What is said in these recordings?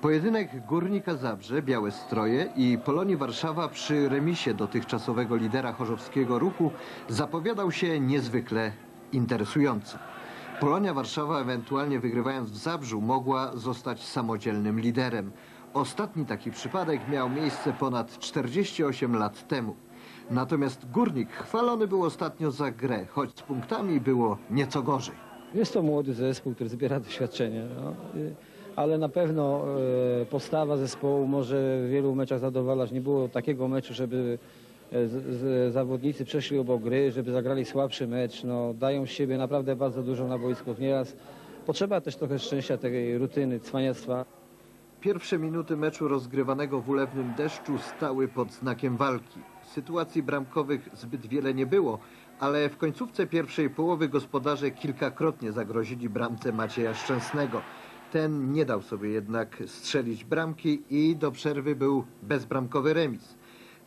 Pojedynek Górnika Zabrze, Białe Stroje i Polonii Warszawa przy remisie dotychczasowego lidera chorzowskiego ruchu zapowiadał się niezwykle interesująco. Polonia Warszawa, ewentualnie wygrywając w Zabrzu, mogła zostać samodzielnym liderem. Ostatni taki przypadek miał miejsce ponad 48 lat temu. Natomiast Górnik chwalony był ostatnio za grę, choć z punktami było nieco gorzej. Jest to młody zespół, który zbiera doświadczenie, no, ale na pewno e, postawa zespołu może w wielu meczach zadowalać. Nie było takiego meczu, żeby e, zawodnicy przeszli obok gry, żeby zagrali słabszy mecz. No, dają z siebie naprawdę bardzo dużo na boisku. Nieraz potrzeba też trochę szczęścia, tej rutyny, cwaniactwa. Pierwsze minuty meczu rozgrywanego w ulewnym deszczu stały pod znakiem walki. Sytuacji bramkowych zbyt wiele nie było, ale w końcówce pierwszej połowy gospodarze kilkakrotnie zagrozili bramce Macieja Szczęsnego. Ten nie dał sobie jednak strzelić bramki i do przerwy był bezbramkowy remis.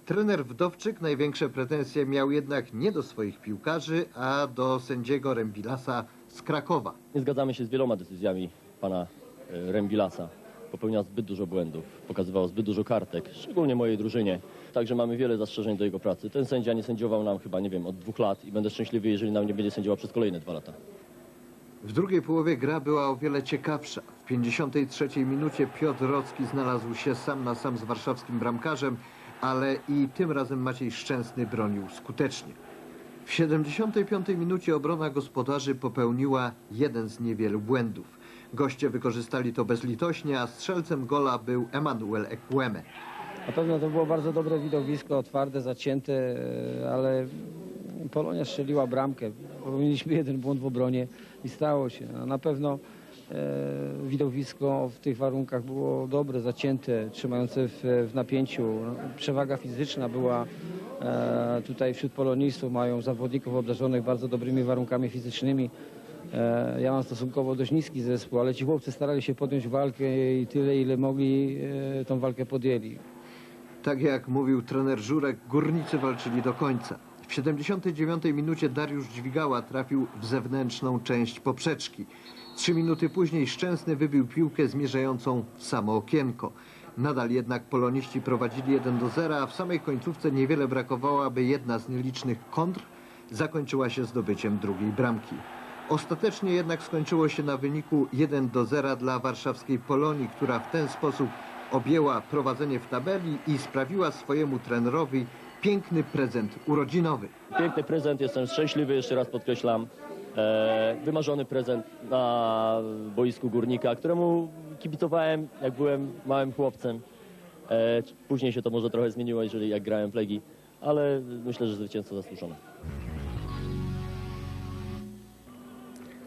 Trener Wdowczyk największe pretensje miał jednak nie do swoich piłkarzy, a do sędziego Rembilasa z Krakowa. Nie zgadzamy się z wieloma decyzjami pana e, Rembilasa. Popełniał zbyt dużo błędów, pokazywał zbyt dużo kartek, szczególnie mojej drużynie. Także mamy wiele zastrzeżeń do jego pracy. Ten sędzia nie sędziował nam chyba, nie wiem, od dwóch lat i będę szczęśliwy, jeżeli nam nie będzie sędziował przez kolejne dwa lata. W drugiej połowie gra była o wiele ciekawsza. W 53 minucie Piotr Rocki znalazł się sam na sam z warszawskim bramkarzem, ale i tym razem Maciej Szczęsny bronił skutecznie. W 75 minucie obrona gospodarzy popełniła jeden z niewielu błędów. Goście wykorzystali to bezlitośnie, a strzelcem gola był Emanuel Ekweme. Na pewno to było bardzo dobre widowisko, twarde, zacięte, e, ale Polonia strzeliła bramkę. Popełniliśmy jeden błąd w obronie i stało się. A Na pewno e, widowisko w tych warunkach było dobre, zacięte, trzymające w, w napięciu. Przewaga fizyczna była e, tutaj wśród polonistów, mają zawodników obdarzonych bardzo dobrymi warunkami fizycznymi. E, Ja mam stosunkowo dość niski zespół, ale ci chłopcy starali się podjąć walkę i tyle, ile mogli, e, tą walkę podjęli. Tak jak mówił trener Żurek, górnicy walczyli do końca. W 79 minucie Dariusz Dźwigała trafił w zewnętrzną część poprzeczki. Trzy minuty później Szczęsny wybił piłkę zmierzającą w samo okienko. Nadal jednak poloniści prowadzili 1 do 0, a w samej końcówce niewiele brakowało, aby jedna z nielicznych kontr zakończyła się zdobyciem drugiej bramki. Ostatecznie jednak skończyło się na wyniku 1 do 0 dla warszawskiej Polonii, która w ten sposób objęła prowadzenie w tabeli i sprawiła swojemu trenerowi piękny prezent urodzinowy. Piękny prezent, jestem szczęśliwy, jeszcze raz podkreślam. E, wymarzony prezent na boisku Górnika, któremu kibicowałem, jak byłem małym chłopcem. E, później się to może trochę zmieniło, jeżeli jak grałem w Legii, ale myślę, że zwycięstwo zasłużone.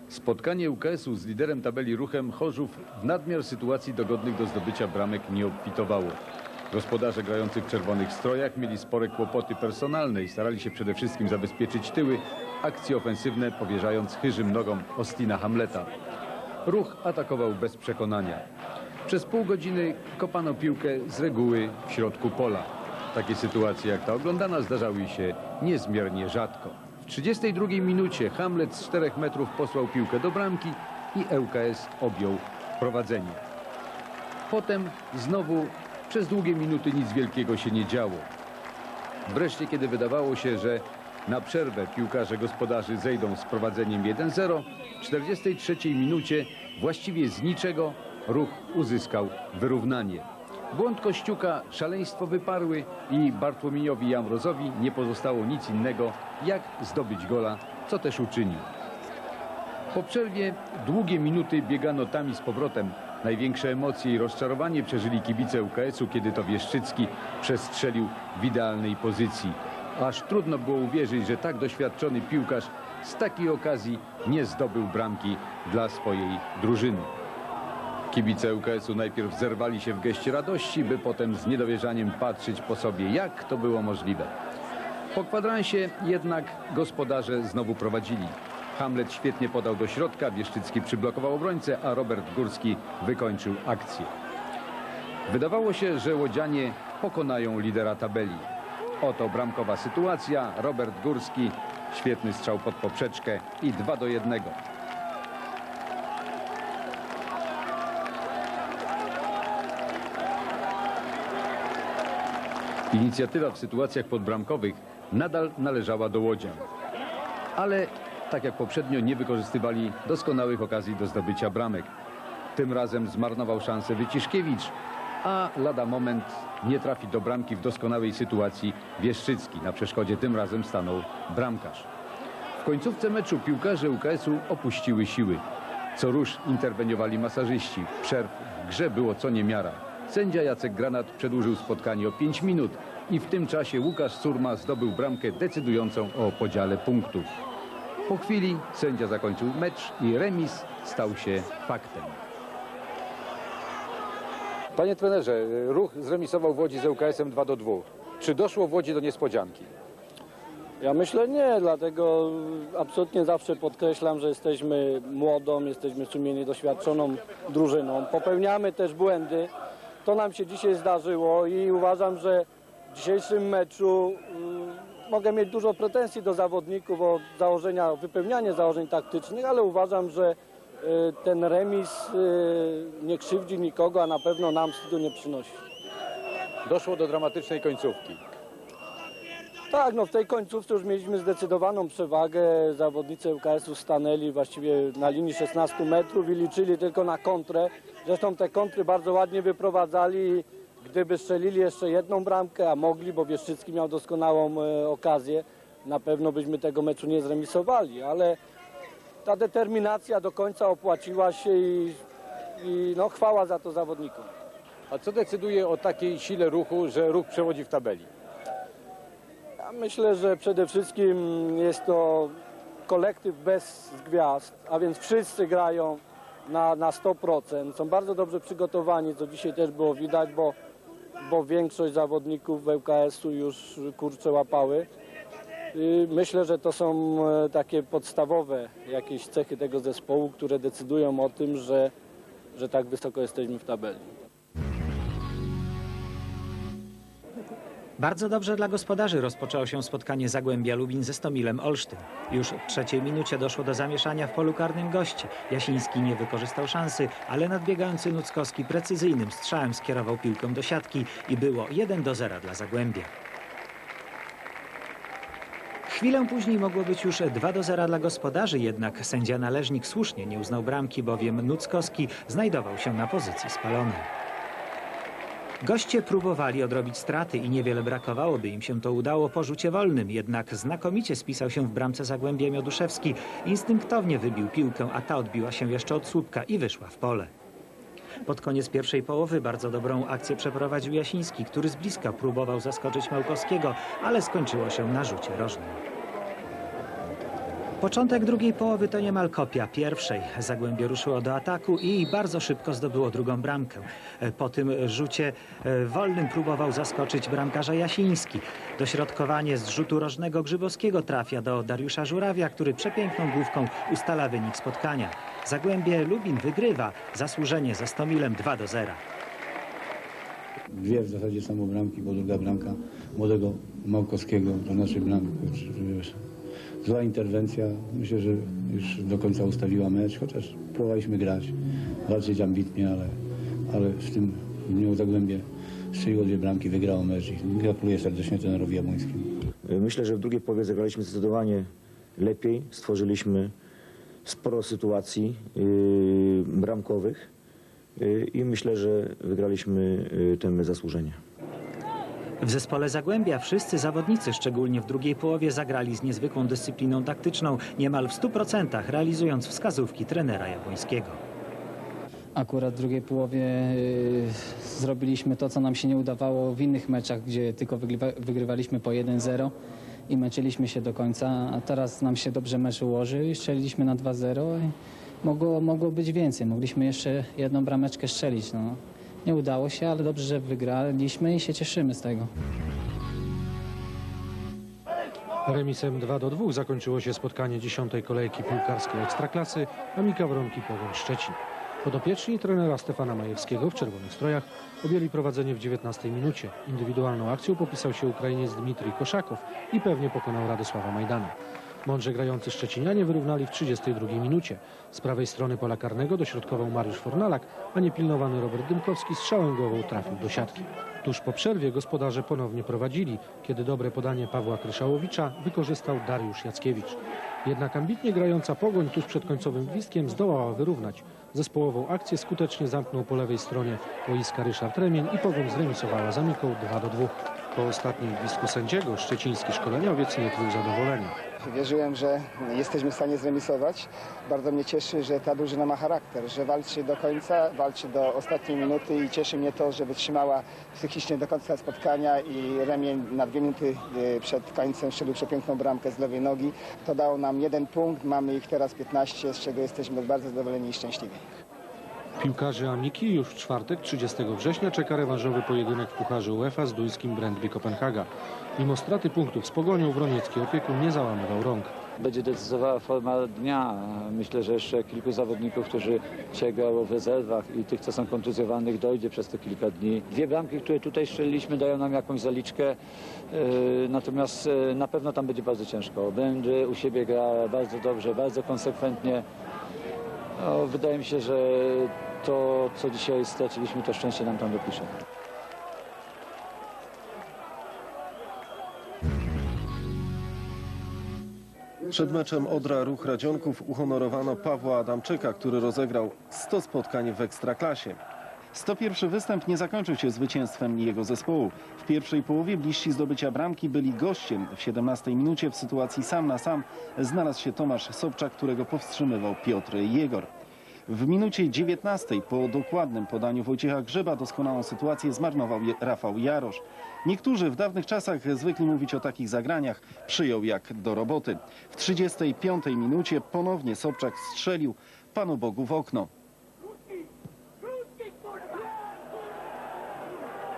Spotkanie UKS-u z liderem tabeli ruchem Chorzów w nadmiar sytuacji dogodnych do zdobycia bramek nie obfitowało. Gospodarze grający w czerwonych strojach mieli spore kłopoty personalne i starali się przede wszystkim zabezpieczyć tyły, akcje ofensywne powierzając chyżym nogom Ostina Hamleta. Ruch atakował bez przekonania. Przez pół godziny kopano piłkę z reguły w środku pola. Takie sytuacje jak ta oglądana zdarzały się niezmiernie rzadko. W 32 minucie Hamlet z 4 metrów posłał piłkę do bramki i ŁKS objął prowadzenie. Potem znowu przez długie minuty nic wielkiego się nie działo. Wreszcie, kiedy wydawało się, że na przerwę piłkarze gospodarzy zejdą z prowadzeniem 1-0, w 43 minucie właściwie z niczego ruch uzyskał wyrównanie. Błąd Kościuka, szaleństwo wyparły i Bartłomiejowi Jamrozowi nie pozostało nic innego, jak zdobyć gola, co też uczynił. Po przerwie długie minuty biegano tam i z powrotem. Największe emocje i rozczarowanie przeżyli kibice UKS-u, kiedy to Wieszczycki przestrzelił w idealnej pozycji. Aż trudno było uwierzyć, że tak doświadczony piłkarz z takiej okazji nie zdobył bramki dla swojej drużyny. Kibice UKS-u najpierw zerwali się w geście radości, by potem z niedowierzaniem patrzeć po sobie, jak to było możliwe. Po kwadransie jednak gospodarze znowu prowadzili. Hamlet świetnie podał do środka, Wieszczycki przyblokował obrońcę, a Robert Górski wykończył akcję. Wydawało się, że Łodzianie pokonają lidera tabeli. Oto bramkowa sytuacja, Robert Górski, świetny strzał pod poprzeczkę i 2 do 1. Inicjatywa w sytuacjach podbramkowych nadal należała do Łodzian. Ale tak jak poprzednio nie wykorzystywali doskonałych okazji do zdobycia bramek. Tym razem zmarnował szansę Wyciszkiewicz, a lada moment nie trafi do bramki w doskonałej sytuacji Wieszczycki. Na przeszkodzie tym razem stanął bramkarz. W końcówce meczu piłkarze UKS-u opuściły siły. Co rusz interweniowali masażyści. Przerw w grze było co niemiara. Sędzia Jacek Granat przedłużył spotkanie o 5 minut i w tym czasie Łukasz Surma zdobył bramkę decydującą o podziale punktów. Po chwili sędzia zakończył mecz i remis stał się faktem. Panie trenerze, ruch zremisował w Łodzi z ŁKS-em 2 do 2. Czy doszło w Łodzi do niespodzianki? Ja myślę nie, dlatego absolutnie zawsze podkreślam, że jesteśmy młodą, jesteśmy sumiennie doświadczoną drużyną. Popełniamy też błędy. To nam się dzisiaj zdarzyło i uważam, że w dzisiejszym meczu mogę mieć dużo pretensji do zawodników o założenia, wypełnianie założeń taktycznych, ale uważam, że y, ten remis y, nie krzywdzi nikogo, a na pewno nam wstydu nie przynosi. Doszło do dramatycznej końcówki. Tak, no w tej końcówce już mieliśmy zdecydowaną przewagę. Zawodnicy UKS-u stanęli właściwie na linii 16 metrów i liczyli tylko na kontrę. Zresztą te kontry bardzo ładnie wyprowadzali. Gdyby strzelili jeszcze jedną bramkę, a mogli, bo Wieszczycki miał doskonałą e, okazję, na pewno byśmy tego meczu nie zremisowali, ale ta determinacja do końca opłaciła się i, i no, chwała za to zawodnikom. A co decyduje o takiej sile ruchu, że ruch przewodzi w tabeli? Ja myślę, że przede wszystkim jest to kolektyw bez gwiazd, a więc wszyscy grają na, na 100%. Są bardzo dobrze przygotowani, co dzisiaj też było widać, bo, bo większość zawodników ŁKS-u już kurcze łapały. I myślę, że to są e, takie podstawowe jakieś cechy tego zespołu, które decydują o tym, że, że tak wysoko jesteśmy w tabeli. Bardzo dobrze dla gospodarzy rozpoczęło się spotkanie Zagłębia Lubin ze Stomilem Olsztyn. Już w trzeciej minucie doszło do zamieszania w polu karnym gości. Jasiński nie wykorzystał szansy, ale nadbiegający Nuckowski precyzyjnym strzałem skierował piłkę do siatki i było 1 do 0 dla Zagłębia. Chwilę później mogło być już 2 do 0 dla gospodarzy, jednak sędzia Należnik słusznie nie uznał bramki, bowiem Nuckowski znajdował się na pozycji spalonej. Goście próbowali odrobić straty i niewiele brakowało, by im się to udało po rzucie wolnym, jednak znakomicie spisał się w bramce Zagłębia Mioduszewski. Instynktownie wybił piłkę, a ta odbiła się jeszcze od słupka i wyszła w pole. Pod koniec pierwszej połowy bardzo dobrą akcję przeprowadził Jasiński, który z bliska próbował zaskoczyć Małkowskiego, ale skończyło się na rzucie rożnym. Początek drugiej połowy to niemal kopia pierwszej. Zagłębie ruszyło do ataku i bardzo szybko zdobyło drugą bramkę. Po tym rzucie e, wolnym próbował zaskoczyć bramkarza Jasiński. Dośrodkowanie z rzutu rożnego Grzybowskiego trafia do Dariusza Żurawia, który przepiękną główką ustala wynik spotkania. Zagłębie Lubin wygrywa zasłużenie ze Stomilem 2 do 0. Dwie w zasadzie samo bramki, bo druga bramka młodego Małkowskiego do naszej bramki. Zła interwencja. Myślę, że już do końca ustawiła mecz, chociaż próbowaliśmy grać, walczyć ambitnie, ale, ale w tym dniu Zagłębie strzeliło dwie bramki, wygrało mecz i gratuluję serdecznie trenerowi Jabłońskiemu. Myślę, że w drugiej połowie zagraliśmy zdecydowanie lepiej. Stworzyliśmy sporo sytuacji yy, bramkowych yy, i myślę, że wygraliśmy yy, ten mecz zasłużenie. W zespole Zagłębia wszyscy zawodnicy, szczególnie w drugiej połowie, zagrali z niezwykłą dyscypliną taktyczną, niemal w 100% realizując wskazówki trenera Jabłońskiego. Akurat w drugiej połowie y, zrobiliśmy to, co nam się nie udawało w innych meczach, gdzie tylko wygrywa, wygrywaliśmy po 1-0 i męczyliśmy się do końca, a teraz nam się dobrze mecz ułożył i strzeliliśmy na 2-0 i mogło, mogło być więcej. Mogliśmy jeszcze jedną brameczkę strzelić. No. Nie udało się, ale dobrze, że wygraliśmy i się cieszymy z tego. Remisem 2 do 2 zakończyło się spotkanie dziesiątej kolejki piłkarskiej Ekstraklasy Amika Wronki Pogoń Szczecin. Podopieczni trenera Stefana Majewskiego w czerwonych strojach objęli prowadzenie w 19 minucie. Indywidualną akcją popisał się Ukrainiec Dmitrij Koszakow i pewnie pokonał Radosława Majdana. Mądrze grający Szczecinianie wyrównali w 32 minucie. Z prawej strony pola karnego dośrodkował Mariusz Fornalak, a niepilnowany Robert Dymkowski strzałem głową trafił do siatki. Tuż po przerwie gospodarze ponownie prowadzili, kiedy dobre podanie Pawła Kryszałowicza wykorzystał Dariusz Jackiewicz. Jednak ambitnie grająca Pogoń tuż przed końcowym gwizdkiem zdołała wyrównać. Zespołową akcję skutecznie zamknął po lewej stronie boiska Ryszard Remień i Pogoń zremisowała z Amiką 2 do 2. Po ostatnim gwizdku sędziego szczeciński szkoleniowiec nie krył zadowolenia. Wierzyłem, że jesteśmy w stanie zremisować. Bardzo mnie cieszy, że ta drużyna ma charakter, że walczy do końca, walczy do ostatniej minuty i cieszy mnie to, że wytrzymała psychicznie do końca spotkania i remień na dwie minuty y, przed końcem strzelił przepiękną bramkę z lewej nogi. To dało nam jeden punkt, mamy ich teraz 15, z czego jesteśmy bardzo zadowoleni i szczęśliwi. Piłkarzy Amiki już w czwartek, 30 września, czeka rewanżowy pojedynek w Pucharze UEFA z duńskim Brentby Kopenhaga. Mimo straty punktów z Pogonią Wroniecki opiekun nie załamywał rąk. Będzie decydowała forma dnia. Myślę, że jeszcze kilku zawodników, którzy dzisiaj w rezerwach i tych, co są kontuzjowanych, dojdzie przez te kilka dni. Dwie bramki, które tutaj strzeliliśmy, dają nam jakąś zaliczkę. Yy, Natomiast yy, na pewno tam będzie bardzo ciężko. Będzie u siebie gra bardzo dobrze, bardzo konsekwentnie. No, wydaje mi się, że to, co dzisiaj straciliśmy, to szczęście nam tam dopisze. Przed meczem Odra Ruch Radzionków uhonorowano Pawła Adamczyka, który rozegrał 100 spotkań w Ekstraklasie. 101 występ nie zakończył się zwycięstwem jego zespołu. W pierwszej połowie bliżsi zdobycia bramki byli gościem. W 17 minucie w sytuacji sam na sam znalazł się Tomasz Sobczak, którego powstrzymywał Piotr Jegor. W minucie 19 po dokładnym podaniu Wojciecha Grzyba doskonałą sytuację zmarnował Rafał Jarosz. Niektórzy w dawnych czasach zwykli mówić o takich zagraniach, przyjął jak do roboty. W 35 minucie ponownie Sobczak strzelił Panu Bogu w okno.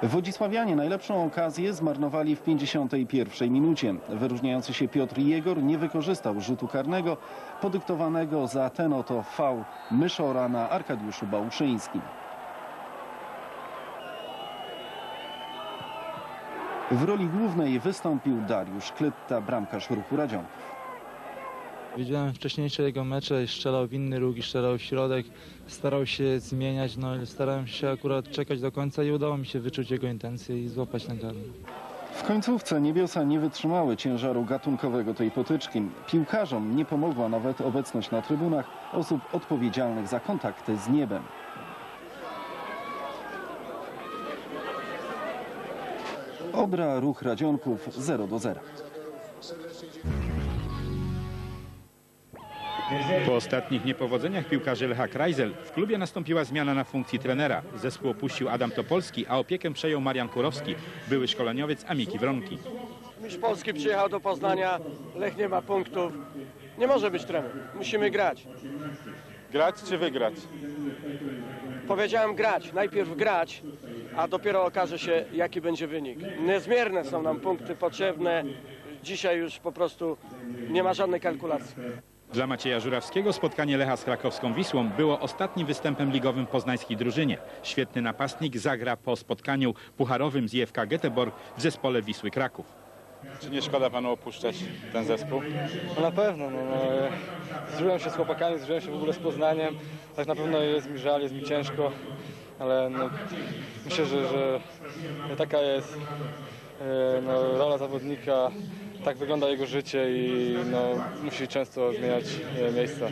Wodzisławianie najlepszą okazję zmarnowali w 51 minucie. Wyróżniający się Piotr Jegor nie wykorzystał rzutu karnego podyktowanego za ten oto fał Myszora na Arkadiuszu Bałuszyńskim. W roli głównej wystąpił Dariusz Klytta, bramkarz ruchu Radzionków. Widziałem wcześniejsze jego mecze, strzelał w inny róg i strzelał w środek, starał się zmieniać, no starałem się akurat czekać do końca i udało mi się wyczuć jego intencje i złapać ten karny. W końcówce niebiosa nie wytrzymały ciężaru gatunkowego tej potyczki. Piłkarzom nie pomogła nawet obecność na trybunach osób odpowiedzialnych za kontakty z niebem. Odra, ruch Radzionków 0 do 0. Po ostatnich niepowodzeniach piłkarzy Lecha Kreisel w klubie nastąpiła zmiana na funkcji trenera. Zespół opuścił Adam Topolski, a opiekę przejął Marian Kurowski, były szkoleniowiec Amiki Wronki. Mistrz Polski przyjechał do Poznania, Lech nie ma punktów. Nie może być trener, musimy grać. Grać czy wygrać? Powiedziałem grać, najpierw grać, a dopiero okaże się jaki będzie wynik. Niezmierne są nam punkty potrzebne, dzisiaj już po prostu nie ma żadnej kalkulacji. Dla Macieja Żurawskiego spotkanie Lecha z krakowską Wisłą było ostatnim występem ligowym w poznańskiej drużynie. Świetny napastnik zagra po spotkaniu pucharowym z IFK Göteborg w zespole Wisły Kraków. Czy nie szkoda panu opuszczać ten zespół? No na pewno, no, no, zżyłem się z chłopakami, zżyłem się w ogóle z Poznaniem, tak na pewno jest mi żal, jest mi ciężko, ale no, myślę, że, że taka jest e, no, rola zawodnika, tak wygląda jego życie i no, musi często zmieniać e, miejsca.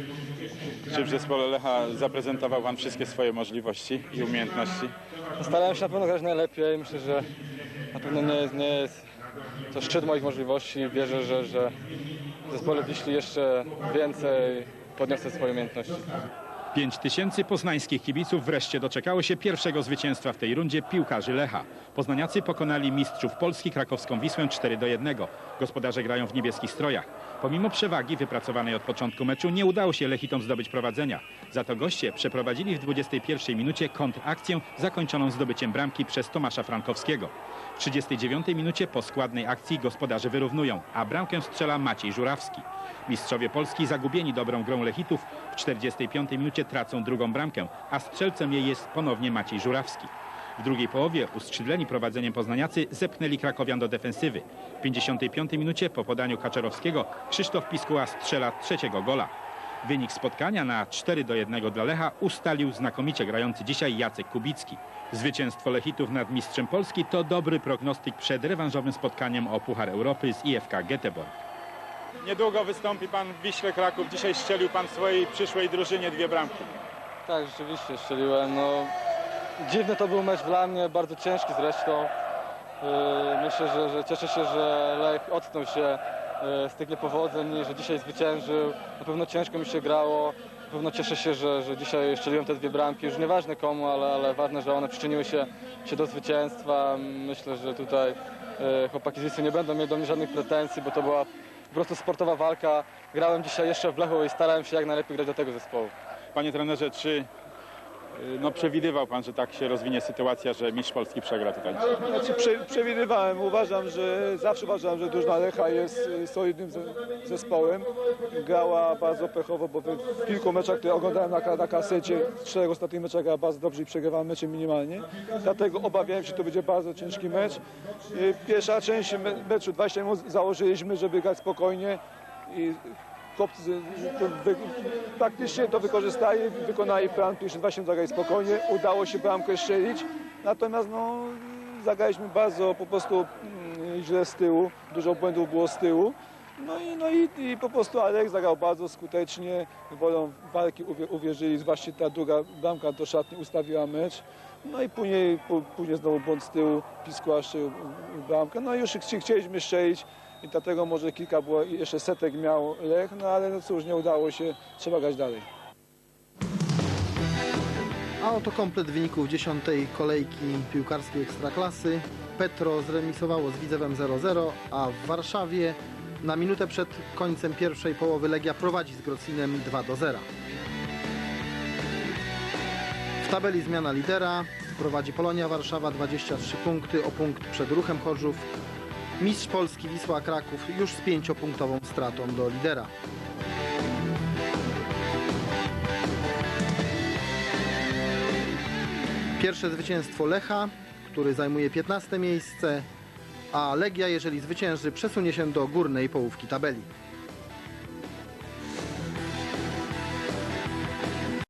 Czy w zespole Lecha zaprezentował pan wszystkie swoje możliwości i umiejętności? Starałem się na pewno grać najlepiej. Myślę, że na pewno nie jest, nie jest to szczyt moich możliwości. Wierzę, że, że w zespole Wiśli jeszcze więcej podniosę swoje umiejętności. 5 tysięcy poznańskich kibiców wreszcie doczekało się pierwszego zwycięstwa w tej rundzie piłkarzy Lecha. Poznaniacy pokonali mistrzów Polski krakowską Wisłę 4 do 1. Gospodarze grają w niebieskich strojach. Pomimo przewagi wypracowanej od początku meczu nie udało się Lechitom zdobyć prowadzenia. Za to goście przeprowadzili w 21 minucie kontrakcję zakończoną zdobyciem bramki przez Tomasza Frankowskiego. W 39 minucie po składnej akcji gospodarze wyrównują, a bramkę strzela Maciej Żurawski. Mistrzowie Polski zagubieni dobrą grą Lechitów w 45 minucie tracą drugą bramkę, a strzelcem jej jest ponownie Maciej Żurawski. W drugiej połowie uskrzydleni prowadzeniem poznaniacy zepchnęli krakowian do defensywy. W 55 minucie po podaniu Kaczorowskiego Krzysztof Piskuła strzela trzeciego gola. Wynik spotkania na 4 do 1 dla Lecha ustalił znakomicie grający dzisiaj Jacek Kubicki. Zwycięstwo Lechitów nad mistrzem Polski to dobry prognostyk przed rewanżowym spotkaniem o Puchar Europy z IFK Göteborg. Niedługo wystąpi pan w Wiśle Kraków. Dzisiaj strzelił pan swojej przyszłej drużynie dwie bramki. Tak, rzeczywiście strzeliłem. No, dziwny to był mecz dla mnie, bardzo ciężki zresztą. Yy, Myślę, że, że cieszę się, że Lech ocknął się yy, z tych niepowodzeń i że dzisiaj zwyciężył. Na pewno ciężko mi się grało. Na pewno cieszę się, że, że dzisiaj strzeliłem te dwie bramki. Już nieważne komu, ale, ale ważne, że one przyczyniły się, się do zwycięstwa. Myślę, że tutaj yy, chłopaki z Wisły nie będą mieli do mnie żadnych pretensji, bo to była po prostu sportowa walka. Grałem dzisiaj jeszcze w Lechu i starałem się jak najlepiej grać do tego zespołu. Panie trenerze, czy no, przewidywał pan, że tak się rozwinie sytuacja, że mistrz Polski przegra tutaj? Znaczy, prze, przewidywałem, uważam, że zawsze uważałem, że drużyna Lecha jest y, solidnym ze- zespołem. Grała bardzo pechowo, bo w kilku meczach, które oglądałem na, na kasecie, w czterech ostatnich meczach grała bardzo dobrze i przegrywała mecze minimalnie. Dlatego obawiałem się, że to będzie bardzo ciężki mecz. Y, Pierwsza część me- meczu, 20 minut założyliśmy, żeby grać spokojnie i chłopcy to wy, praktycznie to wykorzystali, wykonali plan, pierwsze 20 minut zagrali spokojnie, udało się bramkę strzelić, natomiast no, zagraliśmy bardzo po prostu mm, źle z tyłu, dużo błędów było z tyłu. No i, no i, i po prostu Alek zagrał bardzo skutecznie, wolą walki uwie, uwierzyli, zwłaszcza ta druga bramka do szatni ustawiła mecz. No i później, później znowu błąd z tyłu, strzelił bramkę. No i już chci- chcieliśmy strzelić i dlatego może kilka było, jeszcze setek miał Lech, no ale no cóż, nie udało się, trzeba grać dalej. A oto komplet wyników dziesiątej kolejki piłkarskiej Ekstraklasy. Petro zremisowało z Widzewem 0-0, a w Warszawie na minutę przed końcem pierwszej połowy Legia prowadzi z Grocinem 2-0. W tabeli zmiana lidera. Prowadzi Polonia Warszawa 23 punkty, o punkt przed Ruchem Chorzów. Mistrz Polski Wisła Kraków już z pięciopunktową stratą do lidera. Pierwsze zwycięstwo Lecha, który zajmuje 15 miejsce, a Legia, jeżeli zwycięży, przesunie się do górnej połówki tabeli.